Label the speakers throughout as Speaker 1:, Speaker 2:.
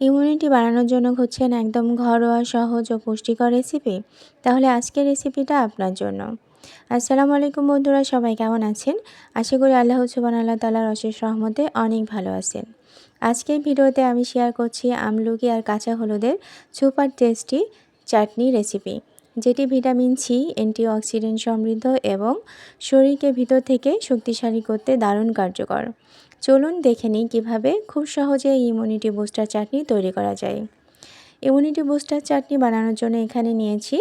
Speaker 1: Immunity বাড়ানোর জন্য খুঁজছেন একদম ঘরোয়া, সহজ ও পুষ্টিকর রেসিপি। তাহলে আজকের রেসিপিটা আপনার জন্য। আসসালামু আলাইকুম বন্ধুরা, সবাই কেমন আছেন? আশা করি আল্লাহ সুবান আল্লাহ তালার অশেষ রহমতে অনেক ভালো আছেন। আজকের ভিডিওতে আমি শেয়ার করছি আমলকি আর কাঁচা হলুদের সুপার টেস্টি চাটনি রেসিপি যেটি ভিটামিন সি অ্যান্টিঅক্সিডেন্ট সমৃদ্ধ এবং শরীরকে ভিতর থেকে শক্তিশালী করতে দারুণ কার্যকর। চলুন দেখে নিই কীভাবে খুব সহজে ইমিউনিটি বুস্টার চাটনি তৈরি করা যায়। ইমিউনিটি বুস্টার চাটনি বানানোর জন্য এখানে নিয়েছি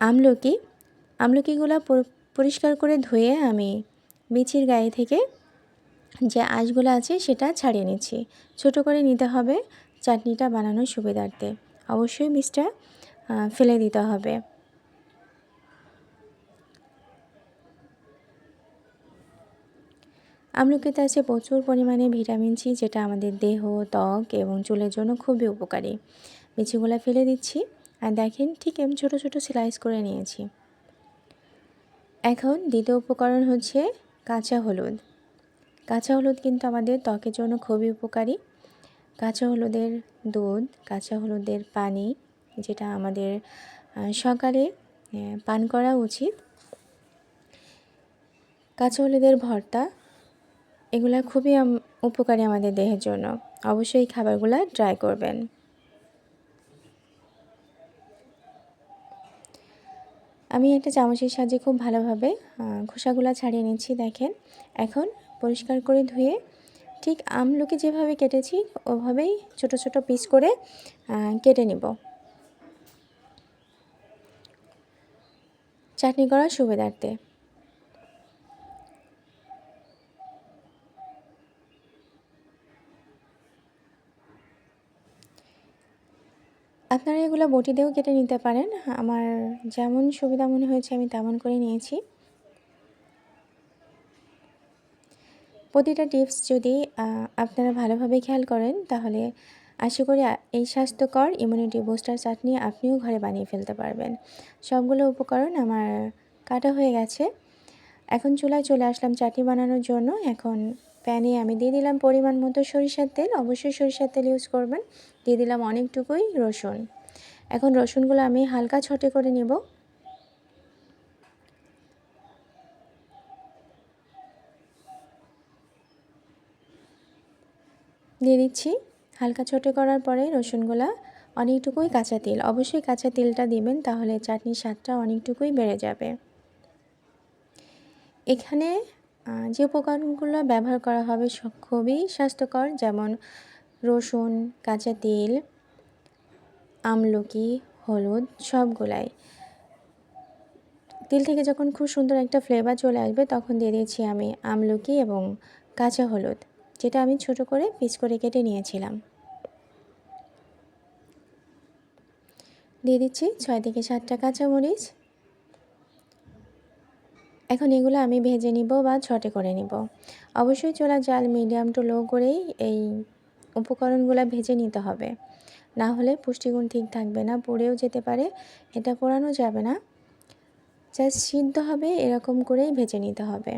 Speaker 1: আমলকি। আমলকিগুলো পরিষ্কার করে ধুয়ে আমি বিচির গায়ে থেকে যে আঁশগুলো আছে সেটা ছাড়িয়ে নিচ্ছি। ছোট করে নিতে হবে চাটনিটা বানানোর সুবিধার্থে। অবশ্যই বীজটা ফেলে দিতে হবে। আমলকিতে আছে প্রচুর পরিমাণে ভিটামিন সি, যেটা আমাদের দেহ, ত্বক এবং চুলের জন্য খুবই উপকারী। বিচিগুলো ফেলে দিচ্ছি। আর দেখেন, ঠিক আমি ছোটো ছোটো স্লাইস করে নিয়েছি। এখন দ্বিতীয় উপকরণ হচ্ছে কাঁচা হলুদ। কাঁচা হলুদ কিন্তু আমাদের ত্বকের জন্য খুবই উপকারী। কাঁচা হলুদের দুধ, কাঁচা হলুদের পানি, যেটা আমাদের সকালে পান করা উচিত। কাঁচা হলুদের ভর্তা এগুলো খুবই উপকারী আমাদের দেহের জন্য। অবশ্যই এই খাবারগুলো ট্রাই করবেন। আমি একটা চামচের সাহায্যে খুব ভালোভাবে খোসাগুলো ছাড়িয়ে নিচ্ছি, দেখেন। এখন পরিষ্কার করে ধুয়ে ঠিক আমলকি যেভাবে কেটেছি, ওভাবেই ছোট ছোট পিস করে কেটে নেব। চাটনি করার সুবিধার্থে। আপনারা এগুলো বটি দিয়েও কেটে নিতে পারেন। আমার যেমন সুবিধা মনে হয়েছে আমি তেমন করে নিয়েছি। প্রতিটা টিপস যদি আপনারা ভালোভাবে খেয়াল করেন, তাহলে আশা করি এই স্বাস্থ্যকর ইমিউনিটি বুস্টার চাটনি আপনিও ঘরে বানিয়ে ফেলতে পারবেন। সবগুলো উপকরণ আমার কাটা হয়ে গেছে। এখন চুলায় চলে আসলাম চাটনি বানানোর জন্য। এখন প্যানে আমি দিয়ে দিলাম পরিমাণ মতো সরিষার তেল। অবশ্যই সরিষার তেল ইউজ করবেন। দিয়ে দিলাম অনেকটুকুই রসুন। এখন রসুনগুলো আমি হালকা ছটে করে নেব। দিয়ে দিচ্ছি। হালকা ছোটো করার পরে রসুনগুলা অনেকটুকুই কাঁচা তেল। অবশ্যই কাঁচা তেলটা দিবেন, তাহলে চাটনির স্বাদটা অনেকটুকুই বেড়ে যাবে। এখানে যে উপকরণগুলো ব্যবহার করা হবে খুবই স্বাস্থ্যকর, যেমন রসুন, কাঁচা তেল, আমলকি, হলুদ, সবগুলাই। তেল থেকে যখন খুব সুন্দর একটা ফ্লেভার চলে আসবে, তখন দিয়ে দিয়েছি আমি আমলকি এবং কাঁচা হলুদ, যেটা আমি ছোট করে পিস করে কেটে নিয়েছিলাম। দিয়ে দিচ্ছি ছয় থেকে সাতটা কাঁচামরিচ। এখন এগুলো আমি ভেজে নিব বা ছটে করে নিব। অবশ্যই চোলা জাল মিডিয়াম টু লো করেই এই উপকরণগুলো ভেজে নিতে হবে। না হলে পুষ্টিগুণ ঠিক থাকবে না, পুড়েও যেতে পারে, এটা পোড়ানো যাবে না। জাস্ট সিদ্ধ হবে, এরকম করেই ভেজে নিতে হবে।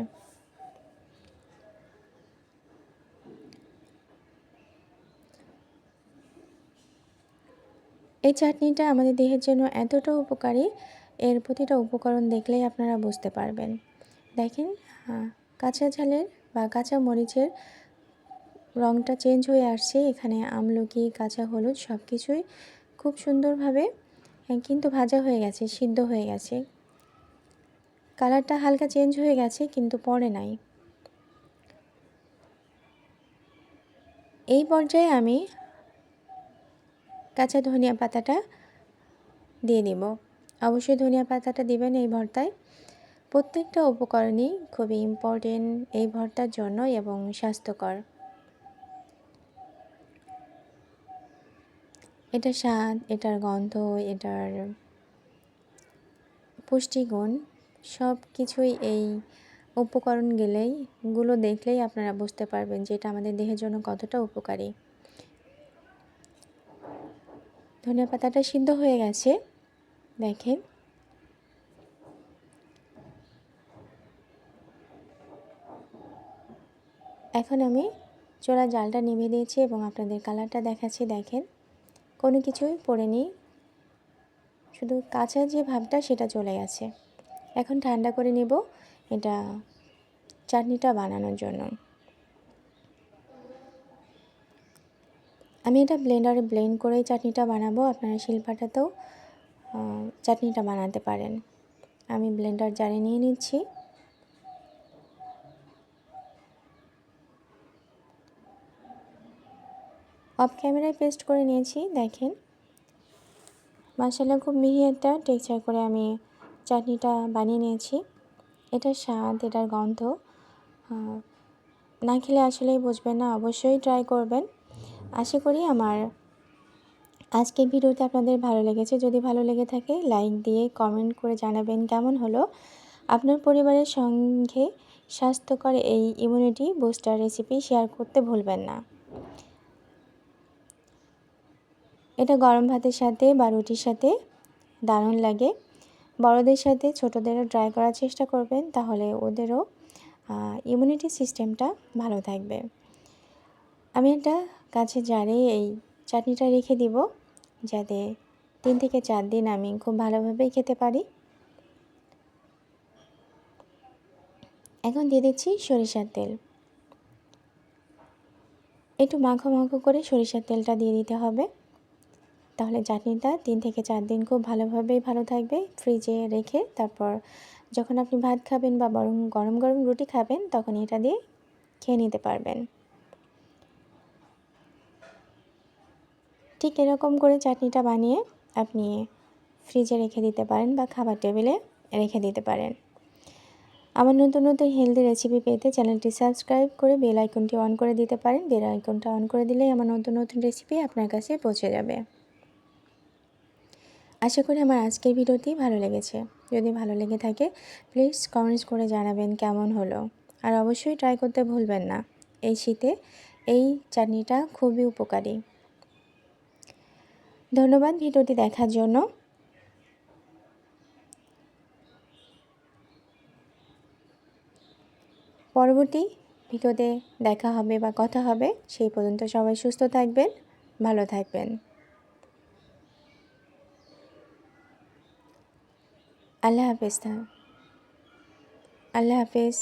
Speaker 1: এই চাটনিটা আমাদের দেহের জন্য এতটা উপকারী এর প্রতিটা উপকরণ দেখলেই আপনারা বুঝতে পারবেন। দেখেন কাঁচা ঝালের বা কাঁচা মরিচের রঙটা চেঞ্জ হয়ে আসছে। এখানে আমলকি, কাঁচা হলুদ সব কিছুই খুব সুন্দরভাবে কিন্তু ভাজা হয়ে গেছে, সিদ্ধ হয়ে গেছে। কালারটা হালকা চেঞ্জ হয়ে গেছে, কিন্তু পরে নাই। এই পর্যায়ে আমি কাঁচা ধনিয়া পাতাটা দিয়ে দিব। অবশ্যই ধনিয়া পাতাটা দিবেন এই ভর্তায়। প্রত্যেকটা উপকরণই খুবই ইম্পর্টেন্ট এই ভর্তার জন্য এবং স্বাস্থ্যকর। এটার স্বাদ, এটার গন্ধ, এটার পুষ্টিগুণ সব কিছুই এই উপকরণ গেলেই, গুলো দেখলেই আপনারা বুঝতে পারবেন যে এটা আমাদের দেহের জন্য কতটা উপকারী। ধনিয়া পাতাটা সিদ্ধ হয়ে গেছে। দেখেন। এখন আমি চোলা জালটা নিভে দিয়েছি এবং আপনাদের কালারটা দেখাচ্ছি, দেখেন। কোনো কিছুই পড়েনি শুধু কাঁচা যে ভাবটা সেটা চলে গেছে। এখন ঠান্ডা করে নিব এটা চাটনিটা বানানোর জন্য। আমি এটা ব্লেন্ডারে ব্লেন্ড করেই চাটনিটা বানাবো। আপনারা শিল্পাটাতেও চাটনিটা বানাতে পারেন। আমি ব্লেন্ডার জারে নিয়ে নিচ্ছি। অফ ক্যামেরায় পেস্ট করে নিয়েছি, দেখেন। মশলা খুব মিহি একটা টেক্সচার করে আমি চাটনিটা বানিয়ে নিয়েছি। এটার স্বাদ, এটার গন্ধ না খেলে আসলেই বুঝবেন না, অবশ্যই ট্রাই করবেন। আশা করি আমার আজকের ভিডিওতে আপনাদের ভালো লেগেছে, যদি ভালো লেগে থাকে, লাইক দিয়ে কমেন্ট করে জানাবেন কেমন হলো। আপনার পরিবারের সঙ্গে স্বাস্থ্যকর এই ইমিউনিটি বুস্টার রেসিপি শেয়ার করতে ভুলবেন না। এটা গরম ভাতের সাথে বা রুটির সাথে দারুণ লাগে। বড়দের সাথে ছোটদেরও ট্রাই করার চেষ্টা করবেন, তাহলে ওদেরও ইমিউনিটি সিস্টেমটা ভালো থাকবে। আমি একটা কাছে জারে এই চাটনিটা রেখে দিব যাতে তিন থেকে চার দিন আমি খুব ভালোভাবেই খেতে পারি। এখন দিয়ে দিচ্ছি সরিষার তেল। একটু মাখো মাখো করে সরিষার তেলটা দিয়ে দিতে হবে। তাহলে চাটনিটা তিন থেকে চার দিন খুব ভালোভাবেই ভালো থাকবে ফ্রিজে রেখে। তারপর যখন আপনি ভাত খাবেন বা বরং গরম গরম রুটি খাবেন, তখন এটা দিয়ে খেয়ে নিতে পারবেন। ঠিক এরকম করে চাটনিটা বানিয়ে আপনি ফ্রিজে রেখে দিতে পারেন বা খাবার টেবিলে রেখে দিতে পারেন। আমার নতুন নতুন হেলদি রেসিপি পেতে চ্যানেলটি সাবস্ক্রাইব করে বেল আইকনটি অন করে দিতে পারেন। বেল আইকনটা অন করে দিলেই আমার নতুন নতুন রেসিপি আপনার কাছে পৌঁছে যাবে। আশা করি আমার আজকের ভিডিওটি ভালো লেগেছে। যদি ভালো লেগে থাকে প্লিজ কমেন্টস করে জানাবেন কেমন হলো। আর অবশ্যই ট্রাই করতে ভুলবেন না। এই শীতে এই চাটনিটা খুবই উপকারী। ধন্যবাদ ভিডিওটি দেখার জন্য। পরবর্তী ভিডিওতে দেখা হবে বা কথা হবে, সেই পর্যন্ত সবাই সুস্থ থাকবেন, ভালো থাকবেন। আল্লাহ হাফেজ আল্লাহ হাফেজ।